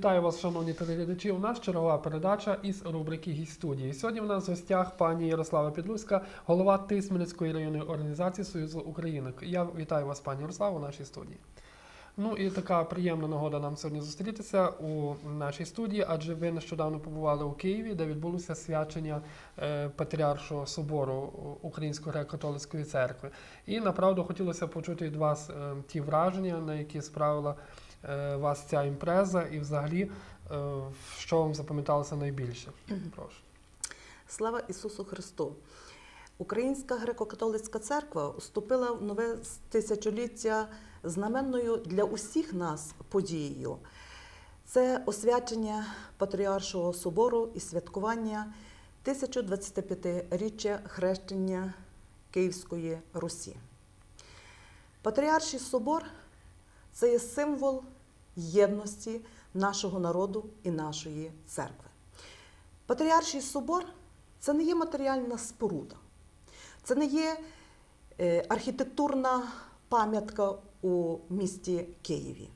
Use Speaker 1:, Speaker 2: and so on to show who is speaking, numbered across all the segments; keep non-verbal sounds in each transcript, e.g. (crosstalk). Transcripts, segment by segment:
Speaker 1: Вітаю вас, шановні телеглядачі. У нас чергова передача із рубрики «Гість студії. Сьогодні в нас в гостях пані Ярослава Підлуська, голова Тисменецької районної організації Союзу Українок. Я вітаю вас, пані Ярослава, у нашій студії. Ну і така приємна нагода нам сьогодні зустрітися у нашій студії, адже ви нещодавно побували у Києві, де відбулося свячення е, Патріаршого собору Української греко-католицької церкви. І направду хотілося почути від вас е, ті враження, на які справила вас ця імпреза, і взагалі, е, що вам запам'яталося найбільше. Прошу.
Speaker 2: Слава Ісусу Христу! Українська греко-католицька церква вступила в нове тисячоліття знаменною для усіх нас подією. Це освячення Патріаршого собору і святкування 1025-річчя хрещення Київської Русі. Патріарший собор це є символ єдності нашого народу і нашої церкви. Патріарший собор це не є матеріальна споруда, це не є е, архітектурна пам'ятка у місті Києві.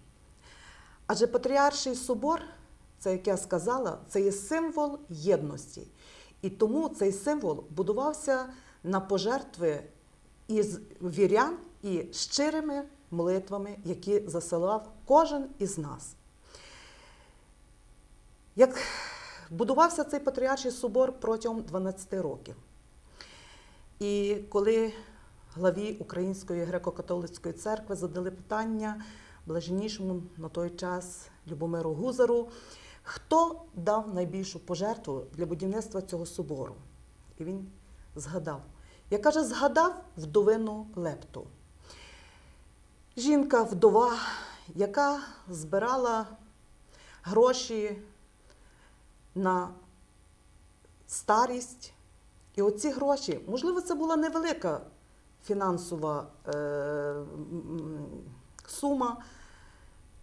Speaker 2: Адже Патріарший собор, це, як я сказала, це є символ єдності. І тому цей символ будувався на пожертви із вірян і щирими молитвами, які засилав кожен із нас. Як будувався цей патріарший собор протягом 12 років. І коли главі Української греко-католицької церкви задали питання блаженнішому на той час Любомиру Гузару, хто дав найбільшу пожертву для будівництва цього собору? І він згадав. Я каже, згадав вдовину лепту. Жінка вдова, яка збирала гроші на старість. І оці гроші, можливо, це була невелика фінансова е, сума.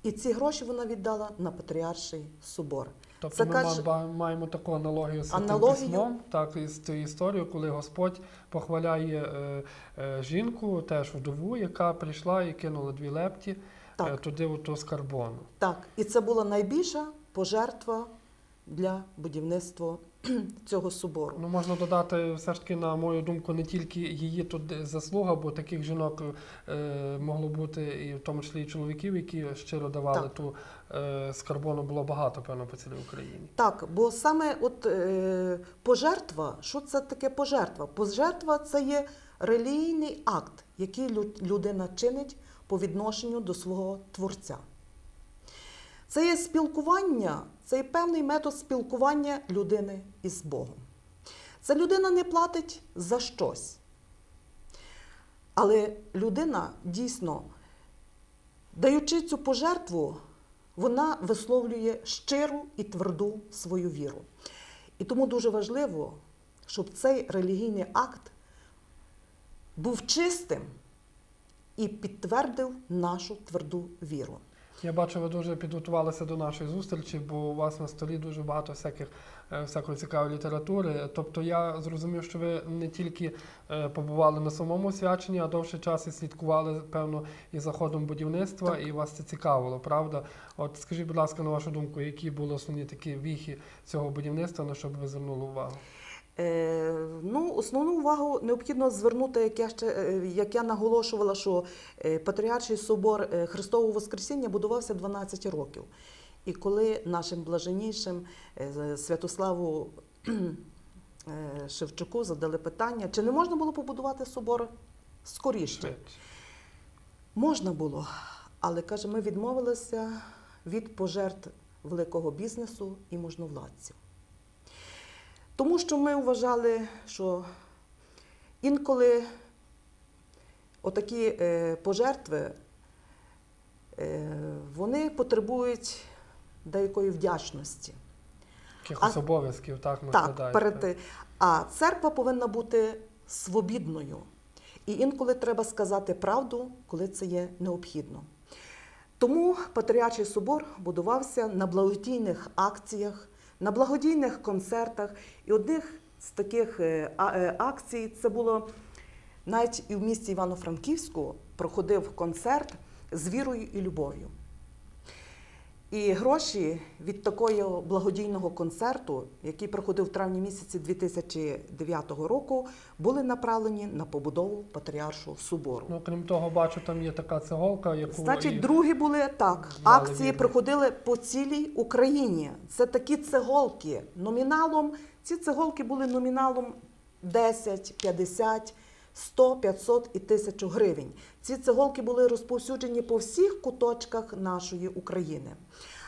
Speaker 2: І ці гроші вона віддала на Патріарший собор.
Speaker 1: Тобто
Speaker 2: Закаж...
Speaker 1: ми ма- маємо таку аналогію з аналогію...
Speaker 2: Аналогію.
Speaker 1: Письмом, так, із цією історією, коли Господь похваляє е, е, жінку, теж вдову, яка прийшла і кинула дві лепті
Speaker 2: Так.
Speaker 1: е, туди у ту скарбону.
Speaker 2: Так, і це була найбільша пожертва для будівництва (clears throat) цього собору.
Speaker 1: Ну, можна додати, все ж таки, на мою думку, не тільки її тут заслуга, бо таких жінок е, могло бути, і в тому числі і чоловіків, які щиро давали
Speaker 2: Так.
Speaker 1: ту е, скарбону, було багато, певно, по цілій Україні.
Speaker 2: Так, бо саме от е, пожертва, що це таке пожертва? Пожертва це є релігійний акт, який людина чинить по відношенню до свого творця. Це є спілкування, це є певний метод спілкування людини із Богом. Це людина не платить за щось. Але людина дійсно, даючи цю пожертву, вона висловлює щиру і тверду свою віру. І тому дуже важливо, щоб цей релігійний акт був чистим і підтвердив нашу тверду віру.
Speaker 1: Я бачу, ви дуже підготувалися до нашої зустрічі, бо у вас на столі дуже багато всяких, е, всякої цікавої літератури. Тобто я зрозумів, що ви не тільки е, побували на самому свяченні, а довший час і слідкували, певно, і за ходом будівництва,
Speaker 2: Так.
Speaker 1: і вас це цікавило, правда? От скажіть, будь ласка, на вашу думку, які були основні такі віхи цього будівництва, на що б ви звернули увагу?
Speaker 2: Е, ну, основну увагу необхідно звернути, як я ще е, як я наголошувала, що е, Патріарший собор Христового Воскресіння будувався 12 років. І коли нашим блаженнішим Святославу Шевчуку задали питання, чи не можна було побудувати собор скоріше? Можна було, але каже, ми відмовилися від пожертв великого бізнесу і можновладців. Тому що ми вважали, що інколи отакі е, пожертви е, вони потребують деякої вдячності.
Speaker 1: Якихось обов'язків, так,
Speaker 2: Так, перед а церква повинна бути свобідною. І інколи треба сказати правду, коли це є необхідно. Тому Патріарший собор будувався на благодійних акціях, на благодійних концертах. І одних з таких е, е, акцій це було навіть і в місті Івано-Франківську проходив концерт з вірою і любов'ю. І гроші від такого благодійного концерту, який проходив в травні місяці 2009 року, були направлені на побудову Патріаршого собору.
Speaker 1: Ну, крім того, бачу, там є така цеголка, яку
Speaker 2: Значить,
Speaker 1: і...
Speaker 2: другі були так. Акції
Speaker 1: вірно.
Speaker 2: проходили по цілій Україні. Це такі цеголки. Номіналом ці цеголки були номіналом 10, 50, 100, 500 і 1000 гривень. Ці цеголки були розповсюджені по всіх куточках нашої України,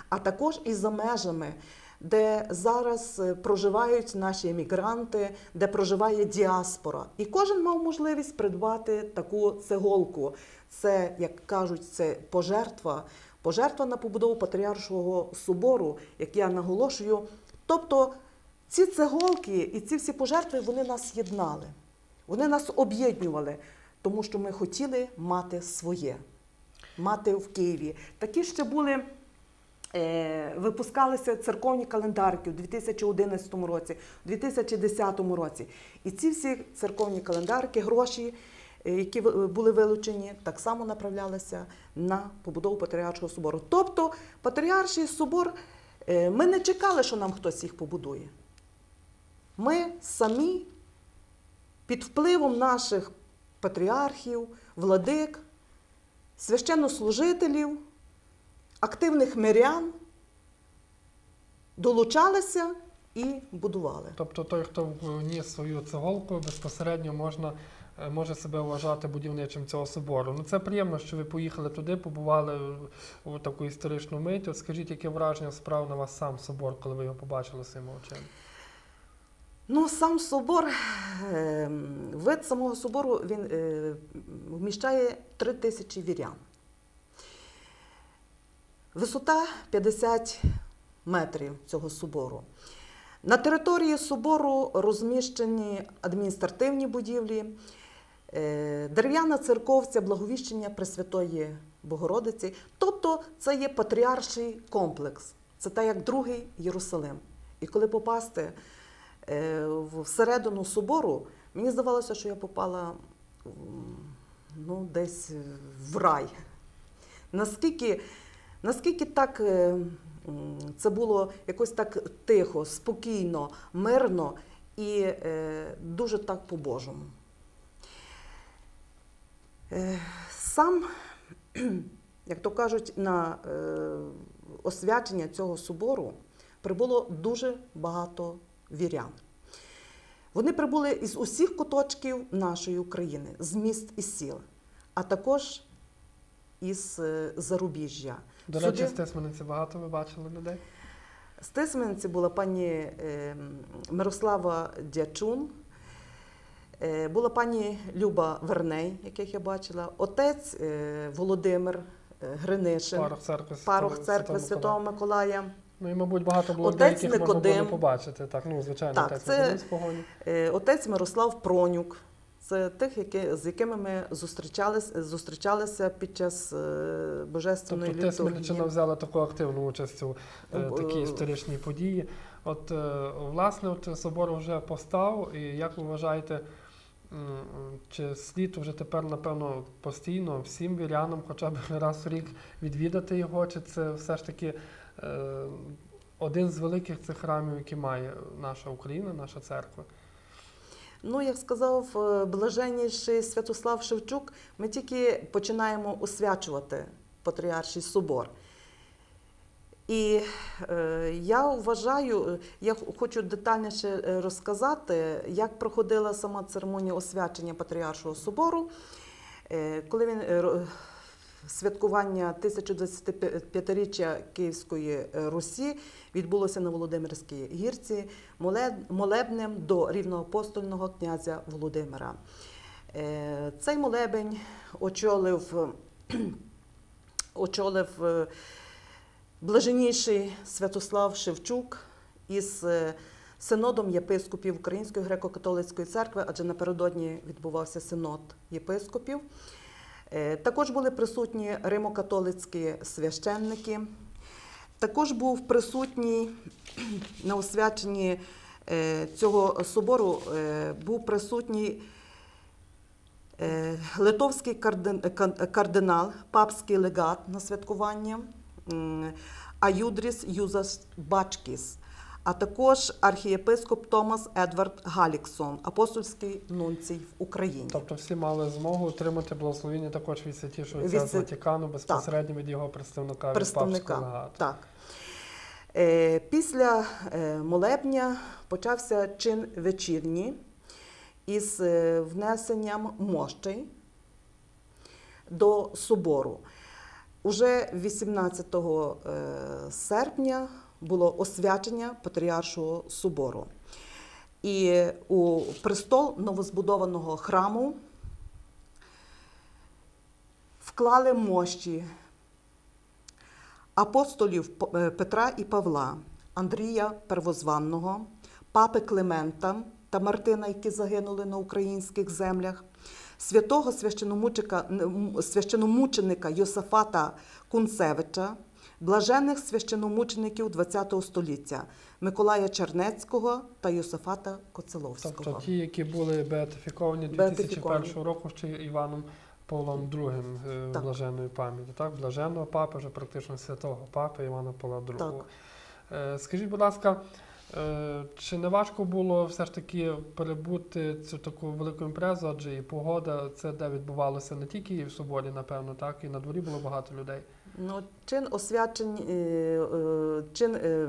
Speaker 2: а також і за межами. Де зараз е, проживають наші емігранти, де проживає діаспора, і кожен мав можливість придбати таку цеголку. Це, як кажуть, це пожертва, пожертва на побудову Патріаршого собору, як я наголошую. Тобто ці цеголки і ці всі пожертви вони нас єднали, вони нас об'єднували, тому що ми хотіли мати своє, мати в Києві. Такі ще були. Е, Випускалися церковні календарки у 2011 році, у 2010 році. І ці всі церковні календарки, гроші, е, які були вилучені, так само направлялися на побудову Патріаршого собору. Тобто Патріарший собор, е, ми не чекали, що нам хтось їх побудує. Ми самі під впливом наших патріархів, владик, священнослужителів, активних мирян долучалися і будували.
Speaker 1: Тобто той, хто вніс свою цеголку, безпосередньо можна, е, може себе вважати будівничим цього собору. Ну це приємно, що ви поїхали туди, побували у таку історичну мить. От скажіть, яке враження справ на вас сам собор, коли ви його побачили своїми очима?
Speaker 2: Ну, сам собор, е, вид самого собору він е, вміщає три тисячі вірян. Висота 50 метрів цього собору. На території собору розміщені адміністративні будівлі, е, дерев'яна церковця Благовіщення Пресвятої Богородиці. Тобто це є патріарший комплекс. Це так як другий Єрусалим. І коли попасти всередину собору, мені здавалося, що я попала ну, десь в рай. Наскільки, наскільки так е, це було якось так тихо, спокійно, мирно і е, дуже так по-божому. Е, Сам, (clears throat) як то кажуть, на е, освячення цього собору прибуло дуже багато вірян. Вони прибули із усіх куточків нашої України, з міст і сіл, а також із е, зарубіжжя.
Speaker 1: До
Speaker 2: Сюди-
Speaker 1: речі, з Тисмениці багато ви бачили людей?
Speaker 2: з була пані е, Мирослава Дячун, е, була пані Люба Верней, яких я бачила, отець Володимир Гринишин,
Speaker 1: Парох церкви
Speaker 2: парох церкви
Speaker 1: Святого
Speaker 2: Святого Миколая.
Speaker 1: Ну і, мабуть, багато було деяких можна було побачити. Так, ну, звичайно,
Speaker 2: Так,
Speaker 1: отець Никодим з погоні.
Speaker 2: Е, Отець Мирослав Пронюк. Це тих, які, з якими ми зустрічалися, зустрічалися під час е, божественної
Speaker 1: Тобто
Speaker 2: літургії.
Speaker 1: взяла таку активну участь у е,
Speaker 2: Е,
Speaker 1: такій
Speaker 2: е,
Speaker 1: історичній події. От, е, власне, от собор вже постав, і як ви вважаєте, чи слід вже тепер, напевно, постійно всім вірянам хоча б раз в рік відвідати його, чи це все ж таки один з великих цих храмів, які має наша Україна, наша церква?
Speaker 2: Ну, як сказав е, блаженніший Святослав Шевчук, ми тільки починаємо освячувати Патріарший собор. І е, я вважаю, е, я хочу детальніше е, розказати, як проходила сама церемонія освячення Патріаршого собору, Е, коли він е, святкування 1025-річчя Київської е, Русі відбулося на Володимирській гірці молебнем до рівноапостольного князя Володимира. Е, Цей молебень очолив, очолив е, блаженніший Святослав Шевчук із синодом єпископів Української греко-католицької церкви, адже напередодні відбувався синод єпископів. Е, Також були присутні римо-католицькі священники. Також був присутній (clears throat) на освяченні е, цього собору, е, був присутній литовський кардинал, папський легат на святкування, Аюдріс Юзас Бачкіс, а також архієпископ Томас Едвард Галіксон, апостольський нунцій в Україні.
Speaker 1: Тобто всі мали змогу отримати благословення також від святішого
Speaker 2: Від
Speaker 1: з Ватикану безпосередньо від його представника, від папського
Speaker 2: представника.
Speaker 1: легату.
Speaker 2: Так. Е, після е, молебня почався чин вечірній із е, внесенням мощей до собору. Уже 18 е, серпня було освячення Патріаршого собору. І у престол новозбудованого храму вклали мощі апостолів е, Петра і Павла, Андрія Первозванного, папи Климента та Мартина, які загинули на українських землях, святого священомученика, Йосафата Кунцевича, блажених священомучеників ХХ століття Миколая Чернецького та Йосафата Коцеловського.
Speaker 1: Тобто ті, які були беатифіковані
Speaker 2: Беатифіковані.
Speaker 1: 2001 року ще Іваном Павлом II е,
Speaker 2: Так.
Speaker 1: блаженної пам'яті, так? Блаженного папи, вже практично святого папи Івана Павла II.
Speaker 2: Так.
Speaker 1: Е, Скажіть, будь ласка, е, чи не важко було все ж таки перебути цю таку велику імпрезу, адже і погода, це де відбувалося не тільки в соборі, напевно, так, і на дворі було багато людей.
Speaker 2: Ну, чин освячень, е, е, чин е,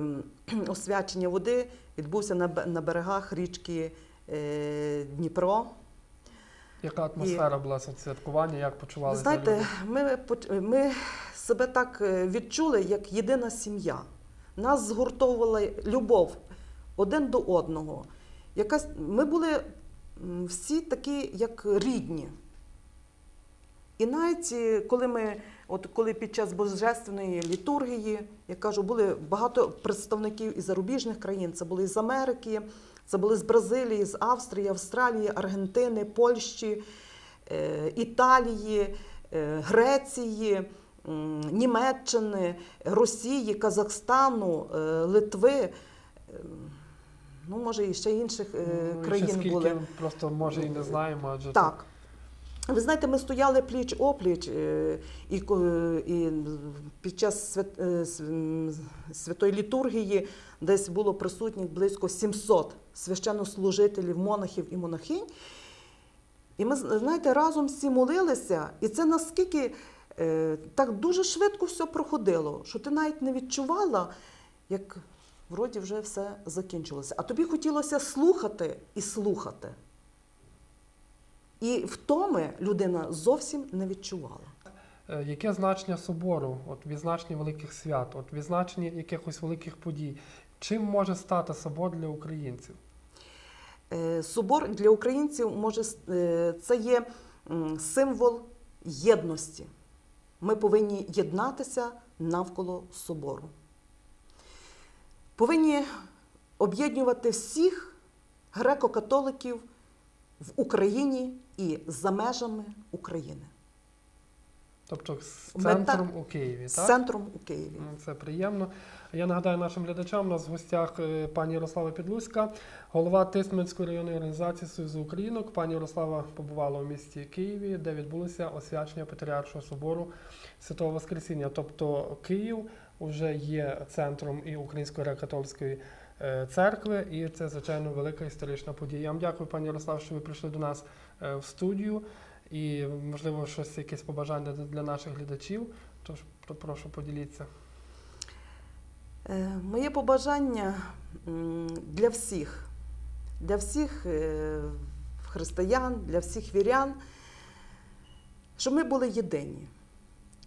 Speaker 2: освячення води відбувся на, бе- на берегах річки Дніпро.
Speaker 1: Яка атмосфера була святкування, як почувалися
Speaker 2: знаєте, ми, ми себе так відчули, як єдина сім'я. Нас згуртовувала любов один до одного. Якась, ми були всі такі, як рідні. І навіть е, коли ми, от коли під час божественної літургії, я кажу, були багато представників із зарубіжних країн, це були з Америки, це були з Бразилії, з Австрії, Австралії, Аргентини, Польщі, е, Італії, е, Греції, Німеччини, Росії, Казахстану, Литви. Ну, може, і ще інших
Speaker 1: Ну, і ще
Speaker 2: країн
Speaker 1: скільки
Speaker 2: були.
Speaker 1: просто може і не знаємо, адже
Speaker 2: Так. Ви знаєте, ми стояли пліч опліч, е, і, і під час е, святої літургії десь було присутніх близько 700 священнослужителів, монахів і монахинь. І ми, знаєте, разом всі молилися, і це наскільки е, так дуже швидко все проходило, що ти навіть не відчувала, як вроді вже все закінчилося. А тобі хотілося слухати і слухати. І втоми людина зовсім не відчувала.
Speaker 1: Е, Яке значення собору, от відзначення великих свят, от відзначення якихось великих подій? Чим може стати собор для українців?
Speaker 2: Е, Собор для українців може е, це є символ єдності. Ми повинні єднатися навколо собору. Повинні об'єднувати всіх греко-католиків в Україні і за межами України.
Speaker 1: Тобто з
Speaker 2: Мета-
Speaker 1: центром у Києві,
Speaker 2: З
Speaker 1: так?
Speaker 2: центром у Києві.
Speaker 1: Ну, Це приємно. Я нагадаю нашим глядачам, у нас в гостях е, пані Ярослава Підлуська, голова Тисменської районної організації Союзу Українок. Пані Ярослава побувала у місті Києві, де відбулося освячення Патріаршого собору Святого Воскресіння. Тобто Київ вже є центром і Української греко-католицької е, церкви, і це, звичайно, велика історична подія. Я вам дякую, пані Ярослав, що ви прийшли до нас е, в студію. І, можливо, щось якесь побажання для- наших глядачів. Тож то прошу поділіться.
Speaker 2: Е, Моє побажання для всіх, для всіх е, християн, для всіх вірян, щоб ми були єдині,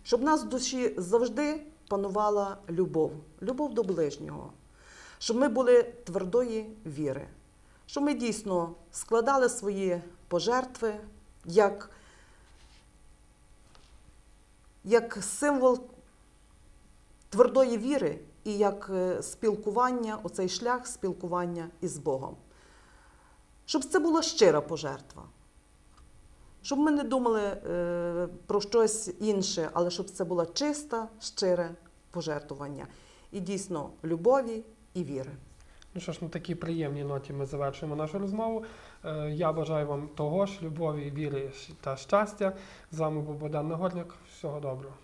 Speaker 2: щоб в нас в душі завжди панувала любов, любов до ближнього, щоб ми були твердої віри, щоб ми дійсно складали свої пожертви як, як символ твердої віри і як е, спілкування, оцей шлях спілкування із Богом. Щоб це була щира пожертва. Щоб ми не думали е, про щось інше, але щоб це була чиста, щире пожертвування. І дійсно любові і віри.
Speaker 1: Ну що ж, на такій приємній ноті ми завершуємо нашу розмову. Е, Я бажаю вам того ж, любові, віри та щастя. З вами був Богдан Нагорняк. Всього доброго.